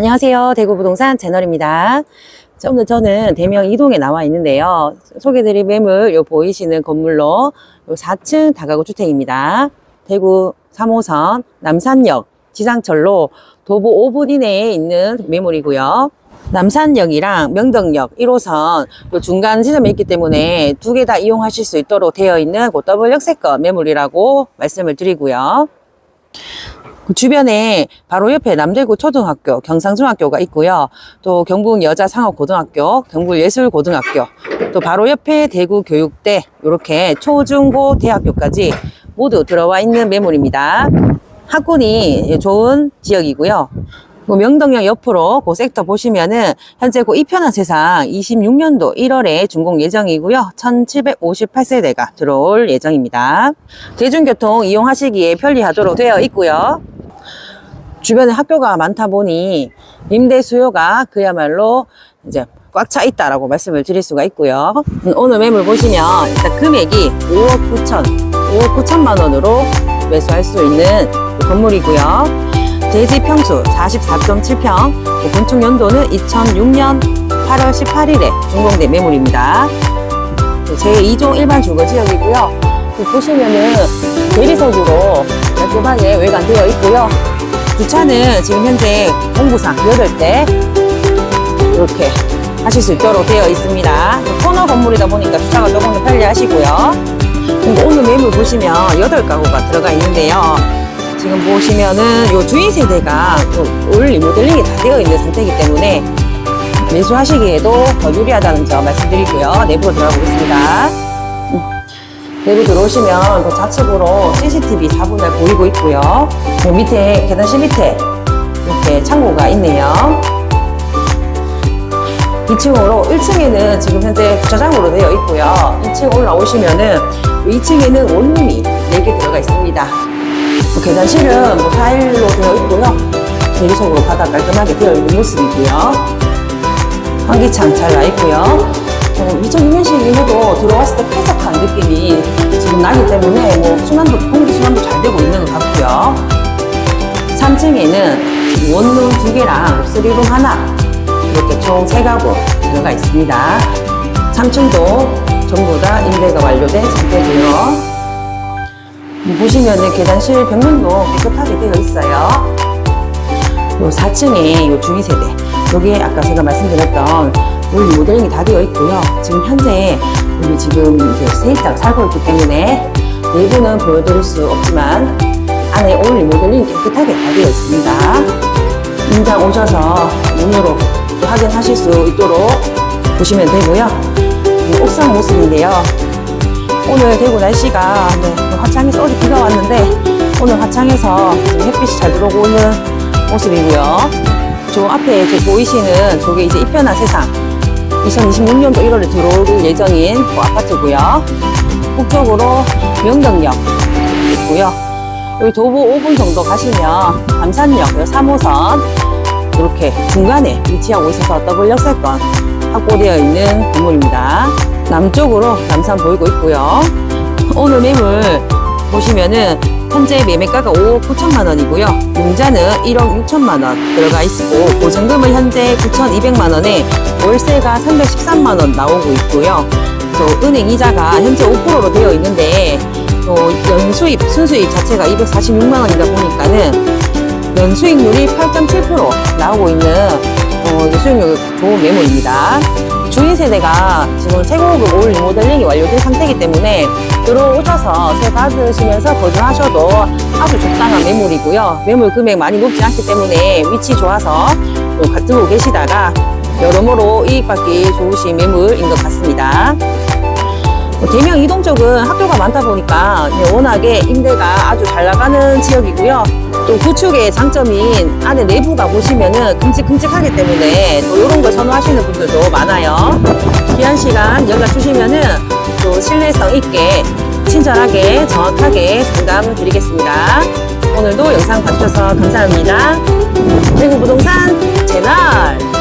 안녕하세요. 대구부동산 채널입니다. 자, 오늘 저는 대명 이동에 나와 있는데요. 소개드릴 매물 요 보이시는 건물로 요 4층 다가구 주택입니다. 대구 3호선 남산역 지상철로 도보 5분 이내에 있는 매물이고요. 남산역이랑 명덕역 1호선 요 중간 지점에 있기 때문에 두 개 다 이용하실 수 있도록 되어 있는 고 더블 역세권 매물이라고 말씀을 드리고요. 그 주변에 바로 옆에 남대구 초등학교, 경상중학교가 있고요. 또 경북 여자상업고등학교, 경북예술고등학교, 또 바로 옆에 대구 교육대, 이렇게 초중고 대학교까지 모두 들어와 있는 매물입니다. 학군이 좋은 지역이고요. 그 명덕역 옆으로 그 섹터 보시면은 현재 그 이편한 세상 26년도 1월에 준공 예정이고요. 1758세대가 들어올 예정입니다. 대중교통 이용하시기에 편리하도록 되어 있고요. 주변에 학교가 많다 보니 임대 수요가 그야말로 이제 꽉 차 있다라고 말씀을 드릴 수가 있고요. 음, 오늘 매물 보시면 일단 금액이 5억 9천, 5억 9천만 원으로 매수할 수 있는 건물이고요. 대지 평수 44.7평, 건축 연도는 2006년 8월 18일에 준공된 매물입니다. 제2종 일반 주거 지역이고요. 보시면은 대리석으로 깔끔하게 외관되어 있고요. 주차는 지금 현재 공구상 8대 이렇게 하실 수 있도록 되어 있습니다. 코너 건물이다 보니까 주차가 조금 더 편리하시고요. 오늘 매물 보시면 8가구가 들어가 있는데요. 지금 보시면은 요 주인 세대가 올 리모델링이 다 되어 있는 상태이기 때문에 매수하시기에도 더 유리하다는 점 말씀드리고요. 내부로 들어가 보겠습니다. 음. 내부 들어오시면 그 좌측으로 CCTV 4분을 보이고 있고요. 요 밑에 계단실 밑에 이렇게 창고가 있네요. 2층으로 1층에는 지금 현재 주차장으로 되어 있고요. 2층 올라오시면은 2층에는 원룸이 4개 들어가 있습니다. 뭐 계단실은 뭐 타일로 되어 있고요. 대리석으로 바닥 깔끔하게 되어 있는 모습이고요. 환기창 잘 나 있고요. 어, 2006년식임에도 들어왔을 때 쾌적 한 느낌이 지금 나기 때문에 뭐 순환도 공기 순환도 잘 되고 있는 것 같고요. 3층에는 원룸 두 개랑 쓰리룸 하나 이렇게 총 세 가구 들어가 있습니다. 3층도 전부 다 임대가 완료된 상태고요. 보시면은 계단실 벽면도 깨끗하게 되어 있어요. 요 4층에 요 주위 세대 여기에 아까 제가 말씀드렸던 우리 모델링이 다 되어 있고요. 지금 현재 우리 지금 이제 세입자가 살고 있기 때문에 내부는 보여드릴 수 없지만 안에 올 리모델링이 깨끗하게 다 되어 있습니다. 임장 오셔서 눈으로 또 확인하실 수 있도록 보시면 되고요. 이 옥상 모습인데요. 오늘 대구 날씨가 네, 화창해서 어제 비가 왔는데 오늘 화창해서 지금 햇빛이 잘 들어오는 모습이고요. 저 앞에 저 보이시는 저게 이제 이편한 세상 2026년도 1월에 들어올 예정인 그 아파트고요. 북쪽으로 명덕역 있고요. 여기 도보 5분 정도 가시면 남산역 3호선 이렇게 중간에 위치하고 있어서 더블 역세권 확보되어 있는 건물입니다. 남쪽으로 남산 보이고 있고요. 오늘 매물 보시면은 현재 매매가가 5억 9천만 원이고요. 융자는 1억 6천만 원 들어가 있고 보증금은 현재 9,200만 원에 월세가 313만 원 나오고 있고요. 또 은행 이자가 현재 5%로 되어 있는데 또 연수입 순수입 자체가 246만 원이다 보니까는 연수익률이 8.7% 나오고 있는 어, 수익률 좋은 매물입니다. 주인 세대가 지금 최고급 올 리모델링이 완료된 상태이기 때문에 들어오셔서 세 받으시면서 거주하셔도 아주 적당한 매물이고요. 매물 금액 많이 높지 않기 때문에 위치 좋아서 또 가지고 계시다가 여러모로 이익 받기 좋으신 매물인 것 같습니다. 뭐 대명 이동 쪽은 학교가 많다 보니까 워낙에 임대가 아주 잘 나가는 지역이고요. 또 구축의 장점인 안에 내부가 보시면은 큼직큼직하기 때문에 또 이런 걸 선호하시는 분들도 많아요. 귀한 시간 연락 주시면은 또 신뢰성 있게 친절하게 정확하게 상담 드리겠습니다. 오늘도 영상 봐주셔서 감사합니다. 그리고 부동산 채널